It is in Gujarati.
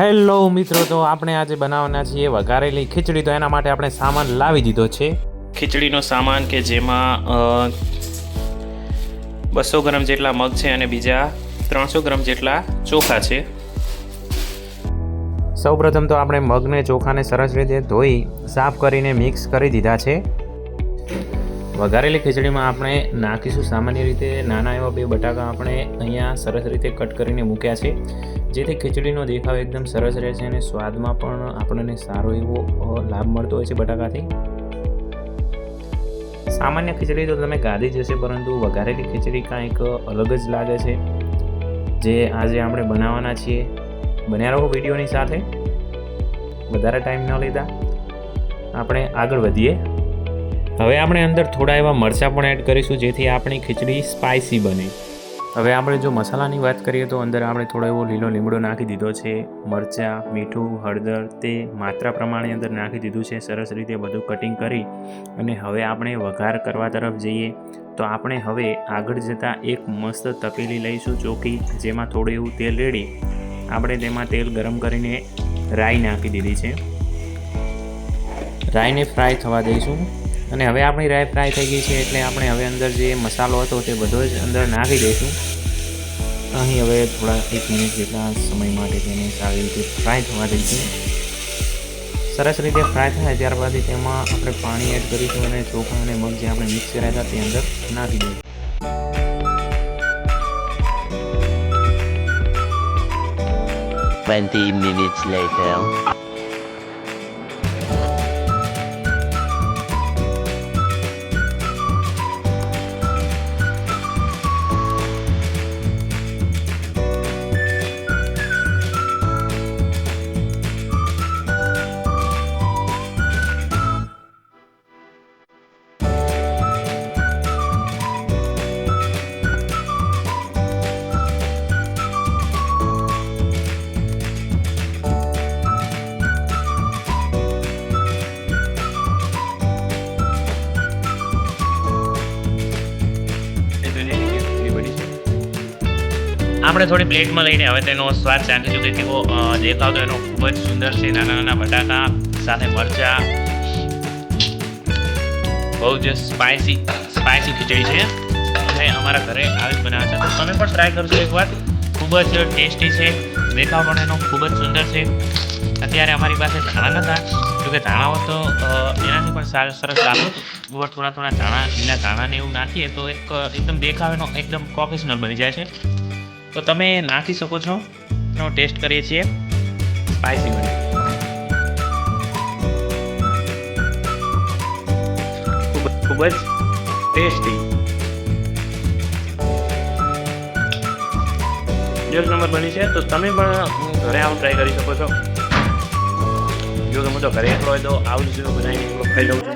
હેલો મિત્રો તો આપણે આજે બનાવવાના છીએ વઘારેલી ખીચડી. તો એના માટે આપણે સામાન લાવી દીધો છે. ખીચડીનો સામાન કે જેમાં બસો ગ્રામ જેટલા મગ છે અને બીજા ત્રણસો ગ્રામ જેટલા ચોખા છે. સૌપ્રથમ તો આપણે મગને ચોખાને સરસ રીતે ધોઈ સાફ કરીને મિક્સ કરી દીધા છે. વઘારેલી ખીચડીમાં આપણે નાખીશું સામાન્ય રીતે નાના એવા બે બટાકા આપણે અહીંયા સરસ રીતે કટ કરીને મૂક્યા છે. જેથી ખીચડીનો દેખાવ એકદમ સરસ રહે છે અને સ્વાદમાં પણ આપણને સારો એવો લાભ મળતો હોય છે બટાકાથી. સામાન્ય ખીચડી તો તમે ગાધી જશે પરંતુ વઘારેલી ખીચડી કાંઈક અલગ જ લાગે છે. જે આજે આપણે બનાવવાના છીએ. બન્યા રહો વિડીયોની સાથે. વધારે ટાઈમ ન લીધા આપણે આગળ વધીએ. હવે આપણે અંદર થોડા એવા મરચાં પણ એડ કરીશું જેથી આપણી ખીચડી સ્પાઇસી બને. હવે આપણે જો મસાલાની વાત કરીએ તો અંદર આપણે થોડો એવો લીલો લીમડો નાખી દીધો છે, મરચાં, મીઠું, હળદર, તે માત્રા પ્રમાણે અંદર નાખી દીધું છે, સરસ રીતે બધું કટિંગ કરી અને હવે આપણે વઘાર કરવા તરફ જઈએ તો આપણે હવે આગળ જતાં એક મસ્ત તપેલી લઈશું ચોકી જેમાં થોડું એવું તેલ રેડી. આપણે તેમાં તેલ ગરમ કરીને રાઈ નાખી દીધી છે. રાઈને ફ્રાય થવા દઈશું. અને હવે આપણી રાઈ ફ્રાય થઈ ગઈ છે એટલે આપણે હવે અંદર જે મસાલો હતો તે બધો જ અંદર નાખી દઈશું. અહીં હવે થોડા એક મિનિટ જેટલા સમય માટે તેને સારી રીતે ફ્રાય થવા દઈશું. સરસ રીતે ફ્રાય થાય ત્યારબાદ તેમાં આપણે પાણી એડ કરીશું અને ચોખા અને મગ જે આપણે મિક્સ કર્યા હતા તે અંદર નાખી દઈશું. Twenty minutes later. આપણે થોડી પ્લેટમાં લઈને હવે તેનો સ્વાદ ચાખીશું કે કેવો દેખાવ તો એનો ખૂબ જ સુંદર છે. નાના નાના બટાકા, સાથે મરચાં. બહુ જ સ્પાઇસી સ્પાઇસી ખીચડી છે. અને અમારા ઘરે આવી જ બનાવે છે. તો તમે પણ ટ્રાય કરજો એકવાર. ખૂબ જ ટેસ્ટી છે. દેખાવ પણ એનો ખૂબ જ સુંદર છે. અત્યારે અમારી પાસે ધાણા નહોતા જોકે ધાણા હોત તો એનાથી પણ સારું, સરસ લાગતું થોડા થોડા ધાણા, લીલા ધાણાને એવું નાખીએ તો એક એકદમ દેખાવ એનો એકદમ પ્રોફેશનલ બની જાય છે. તો તમે નાખી શકો છો. એનો ટેસ્ટ કરીએ છીએ. સ્પાઇસી બને. ખૂબ જ- ટેસ્ટી એક નંબર બની છે, તો તમે પણ ઘરે આવું ટ્રાય કરી શકો છો. જો તમે તો ઘરે એકલો હોય તો આવું જ બનાવીને ખાઈ લઉં